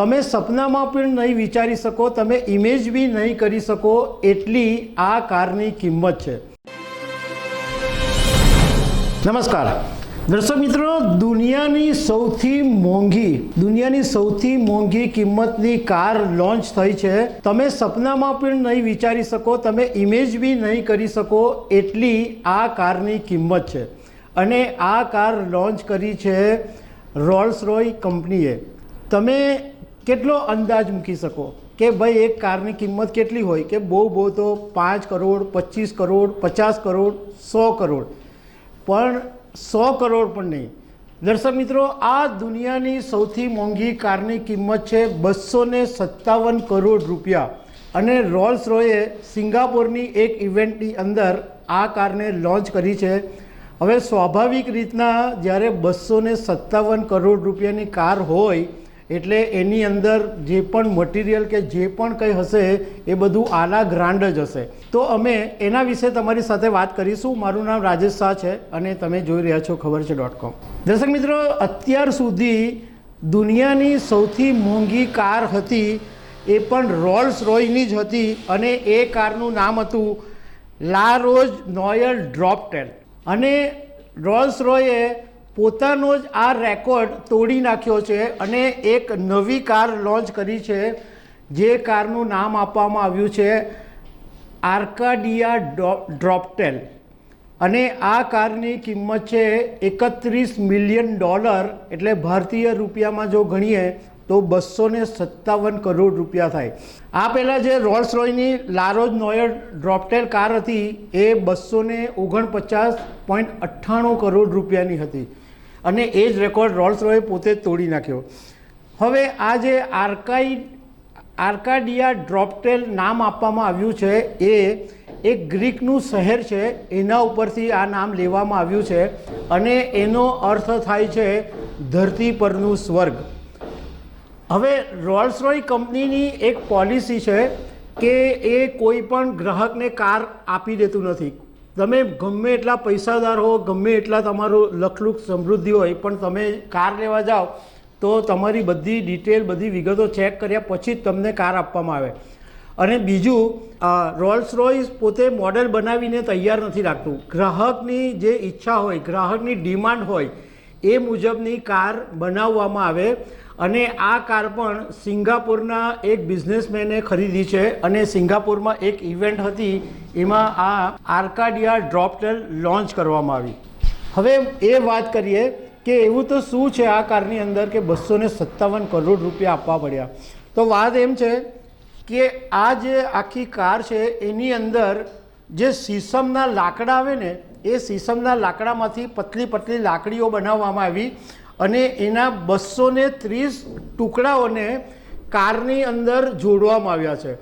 તમે સપનામાં પણ નહીં વિચારી શકો, તમે ઇમેજ બી નહીં કરી શકો, એટલી આ કારની કિંમત છે. નમસ્કાર. દર્શક મિત્રો, દુનિયાની સૌથી મોંઘી, દુનિયાની સૌથી મોંઘી કિંમતની કાર લોન્ચ થઈ છે. તમે સપનામાં પણ નહીં વિચારી શકો, તમે ઇમેજ બી નહીં કરી શકો, એટલી આ કારની કિંમત છે. અને આ કાર લોન્ચ કરી છે રોલ્સ રોય કંપનીએ. તમે કેટલો અંદાજ મૂકી શકો? કે ભાઈ એક કારની કિંમત કેટલી હોય? કે બહુ બહુ તો પાંચ કરોડ, પચીસ કરોડ, પચાસ કરોડ, સો કરોડ. પણ સો કરોડ પણ નહીં. દર્શક મિત્રો, આ દુનિયાની સૌથી મોંઘી કારની કિંમત છે બસો સત્તાવન કરોડ રૂપિયા. અને રોલ્સ રોયે સિંગાપોરની એક ઇવેન્ટની અંદર આ કારને લોન્ચ કરી છે. હવે સ્વાભાવિક રીતના જ્યારે બસો ને સત્તાવન કરોડ રૂપિયાની કાર હોય એટલે એની અંદર જે પણ મટીરિયલ કે જે પણ કંઈ હશે, એ બધું આલા ગ્રાન્ડ જ હશે. તો અમે એના વિશે તમારી સાથે વાત કરીશું. મારું નામ રાજેશ શાહ છે અને તમે જોઈ રહ્યા છો ખબર છે ડોટ કોમ દર્શક મિત્રો, અત્યાર સુધી દુનિયાની સૌથી મોંઘી કાર હતી, એ પણ રોલ્સ રોયની જ હતી અને એ કારનું નામ હતું લા રોઝ નોયલ ડ્રોપટેલ અને રોલ્સ રોયે પોતાનો જ આ રેકોર્ડ તોડી નાખ્યો છે અને એક નવી કાર લોન્ચ કરી છે, જે કારનું નામ આપવામાં આવ્યું છે આર્કાડિયા ડ્રોપટેલ. અને આ કારની કિંમત છે એકત્રીસ મિલિયન ડોલર, એટલે ભારતીય રૂપિયામાં જો ગણીએ તો બસો ને સત્તાવન કરોડ રૂપિયા થાય. આ પહેલાં જે Rolls રોયની La Rose Noire Droptail car હતી, એ બસો ઓગણપચાસ પોઈન્ટ અઠ્ઠાણું કરોડ રૂપિયાની હતી. અને એ જ રેકોર્ડ રોલ્સ રોય પોતે તોડી નાખ્યો. હવે આ જે આર્કાઈ આર્કાડિયા ડ્રોપટેલ નામ આપવામાં આવ્યું છે, એ એક ગ્રીકનું શહેર છે. એના ઉપરથી આ નામ લેવામાં આવ્યું છે અને એનો અર્થ થાય છે ધરતી પરનું સ્વર્ગ. હવે રોલ્સ રોય કંપનીની એક પોલિસી છે કે એ કોઈ પણ ગ્રાહકને કાર આપી દેતું નથી. તમે ગમે એટલા પૈસાદાર હો, ગમે એટલા તમારું લખલુખ સમૃદ્ધિ હોય, પણ તમે કાર લેવા જાઓ, તો તમારી બધી ડિટેલ બધી વિગતો ચેક કર્યા પછી જ તમને કાર આપવામાં આવે. અને બીજું રોલ્સ રોયસ પોતે મોડેલ બનાવીને તૈયાર નથી રાખતું. ગ્રાહકની જે ઈચ્છા હોય, ગ્રાહકની ડિમાન્ડ હોય એ મુજબની કાર બનાવવામાં આવે અને આ કાર પણ સિંગાપુરના એક બિઝનેસમેને ખરીદી છે અને સિંગાપુરમાં એક ઇવેન્ટ હતી, એમાં આ આર્કાડિયા ડ્રોપટેલ લોન્ચ કરવામાં આવી. હવે એ વાત કરીએ કે એવું તો શું છે આ કારની અંદર કે બસો સત્તાવન કરોડ રૂપિયા આપવા પડ્યા? તો વાત એમ છે કે આ જે આખી કાર છે, એની અંદર જે સીસમના લાકડા આવે ને એ સીસમના લાકડામાંથી પતલી પતલી લાકડીઓ બનાવવામાં આવી અને એના બસો ને ત્રીસ ટુકડાઓને કારની અંદર જોડવામાં આવ્યા છે.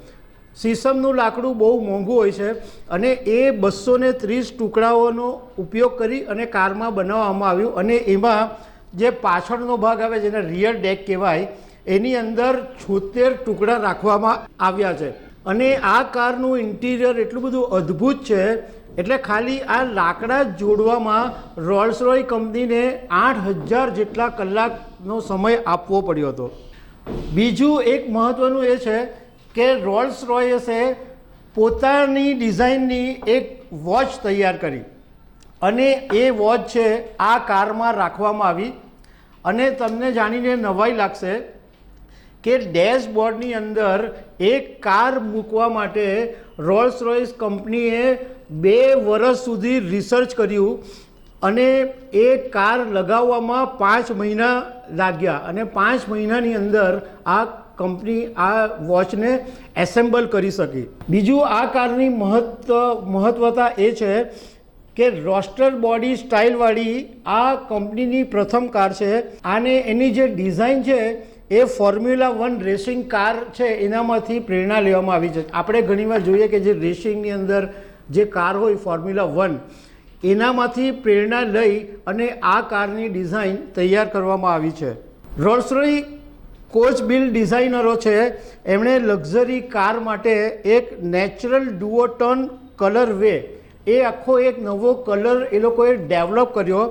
સીસમનું લાકડું બહુ મોંઘું હોય છે અને એ બસો ને ત્રીસ ટુકડાઓનો ઉપયોગ કરી અને કારમાં બનાવવામાં આવ્યું અને એમાં જે પાછળનો ભાગ આવે જેને રિયર ડેક કહેવાય, એની અંદર છોતેર ટુકડા રાખવામાં આવ્યા છે. અને આ કારનું ઇન્ટિરિયર એટલું બધું અદ્ભુત છે એટલે ખાલી આ લાકડા જોડવામાં રોલ્સ રોય કંપનીને આઠ હજાર જેટલા કલાકનો સમય આપવો પડ્યો હતો. બીજું એક મહત્ત્વનું એ છે કે રોલ્સ રોયસે પોતાની ડિઝાઇનની એક વોચ તૈયાર કરી. અને એ વોચ છે આ કારમાં રાખવામાં આવી. અને તમને જાણીને નવાઈ લાગશે કે ડેશબોર્ડની અંદર એક કાર મૂકવા માટે રોલ્સ રોયસ કંપનીએ બે વર્ષ સુધી રિસર્ચ કર્યું અને એ કાર લગાવવામાં પાંચ મહિના લાગ્યા અને પાંચ મહિનાની અંદર આ કંપની આ વોચને એસેમ્બલ કરી શકી. બીજું આ કારની મહત્વ, મહત્વતા એ છે કે રોસ્ટર બોડી સ્ટાઇલવાળી આ કંપનીની પ્રથમ કાર છે. આને એની જે ડિઝાઇન છે એ ફોર્મ્યુલા વન રેસિંગ કાર છે, એનામાંથી પ્રેરણા લેવામાં આવી છે. આપણે ઘણીવાર જોઈએ કે જે રેસિંગની અંદર જે કાર હોય ફોર્મ્યુલા વન એનામાંથી પ્રેરણા લઈ અને આ કારની ડિઝાઇન તૈયાર કરવામાં આવી છે. રોલ્સરોય કોચ બિલ ડિઝાઇનરો છે, એમણે લક્ઝરી કાર માટે એક નેચરલ ડુઓટોન કલર વે એ આખો એક નવો કલર એ લોકોએ ડેવલપ કર્યો.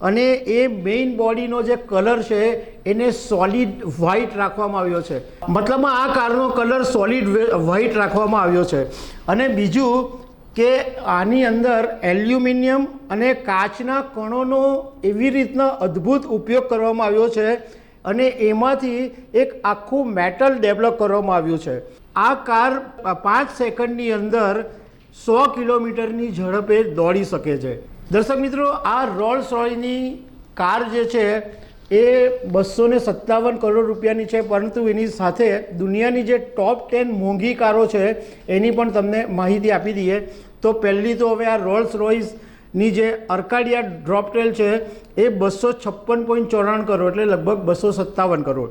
અને એ મેઇન બોડીનો જે કલર છે, એને સોલિડ વ્હાઇટ રાખવામાં આવ્યો છે. મતલબમાં આ કારનો કલર સોલિડ વ્હાઇટ રાખવામાં આવ્યો છે. અને બીજું કે આની અંદર એલ્યુમિનિયમ અને કાચના કણોનો એવી રીતના અદ્ભુત ઉપયોગ કરવામાં આવ્યો છે અને એમાંથી એક આખું મેટલ ડેવલપ કરવામાં આવ્યું છે. આ કાર પાંચ સેકન્ડની અંદર સો કિલોમીટરની ઝડપે દોડી શકે છે. દર્શક મિત્રો, આ રોલ્સ રોયની કાર જે છે, એ બસો ને સત્તાવન કરોડ રૂપિયાની છે, પરંતુ એની સાથે દુનિયાની જે ટોપ ટેન મોંઘી કારો છે, એની પણ તમને માહિતી આપી દઈએ. તો પહેલી તો હવે આ રોલ્સ રોયસની જે અર્કાડિયા ડ્રોપ ટ્રેલ છે, એ બસો છપ્પન પોઈન્ટ ચોરાણું કરોડ, એટલે લગભગ બસો સત્તાવન કરોડ.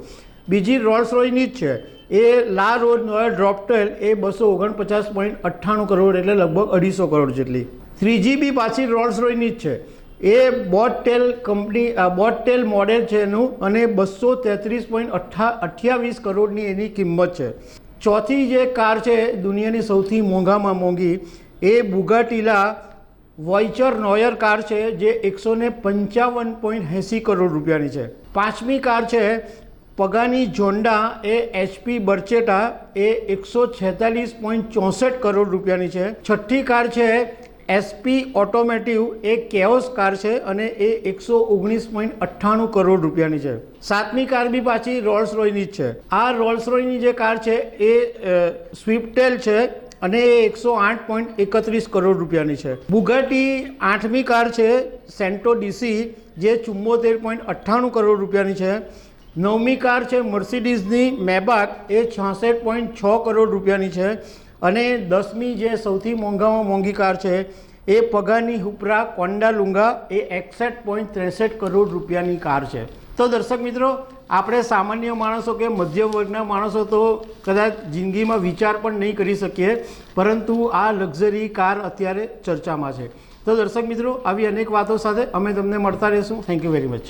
બીજી રોલ્સ રોયની જ છે, એ La Rose Noire drop trail એ બસો ઓગણપચાસ પોઈન્ટ અઠ્ઠાણું કરોડ, એટલે લગભગ અઢીસો કરોડ જેટલી. ત્રીજી બી પાછી રોલ્સ રોયની જ છે. એ બોટટેલ કંપની બોટટેલ મોડેલ છે એનું અને બસો તેત્રીસ પોઈન્ટ અઠ્ઠા અઠ્યાવીસ કરોડની એની કિંમત છે. ચોથી જે કાર છે દુનિયાની સૌથી મોંઘામાં મોંઘી, એ બુગાટીલા વોઇચર નોયર કાર છે, જે એકસો ને પંચાવન પોઈન્ટ એંસી કરોડ રૂપિયાની છે. પાંચમી કાર છે પગાની જોન્ડા એ એચપી બર્ચેટા એ એકસો છેતાલીસ પોઈન્ટ ચોસઠ કરોડ રૂપિયાની છે. છઠ્ઠી કાર છે એસપી ઓટોમેટિવ એ કેઓસ કાર છે અને એ એકસો ઓગણીસ પોઈન્ટ અઠ્ઠાણું કરોડ રૂપિયાની છે. સાતમી કાર બી પાછી રોલ્સ રોયની જ છે. આ રોલ્સ રોયની જે કાર છે એ સ્વિફ્ટેલ છે અને એ એકસો આઠ પોઈન્ટ એકત્રીસ કરોડ રૂપિયાની છે. બુગાટી આઠમી કાર છે સેન્ટો ડીસી જે ચુમ્મોતેર પોઈન્ટ અઠ્ઠાણું કરોડ રૂપિયાની છે. નવમી કાર છે મર્સિડીઝની મેબાક. એ છાસઠ પોઈન્ટ છ કરોડ રૂપિયાની છે. અને દસમી જે સૌથી મોંઘામાં મોંઘી કાર છે, એ પગાની હુપરા કોન્ડા લુંગા એ એકસઠ પોઈન્ટ ત્રેસઠ કરોડ રૂપિયાની કાર છે. તો દર્શક મિત્રો, આપણે સામાન્ય માણસો કે મધ્યમ વર્ગના માણસો તો કદાચ જિંદગીમાં વિચાર પણ નહીં કરી શકીએ, પરંતુ આ લક્ઝરી કાર અત્યારે ચર્ચામાં છે. તો દર્શક મિત્રો, આવી અનેક વાતો સાથે અમે તમને મળતા રહીશું. Thank you very much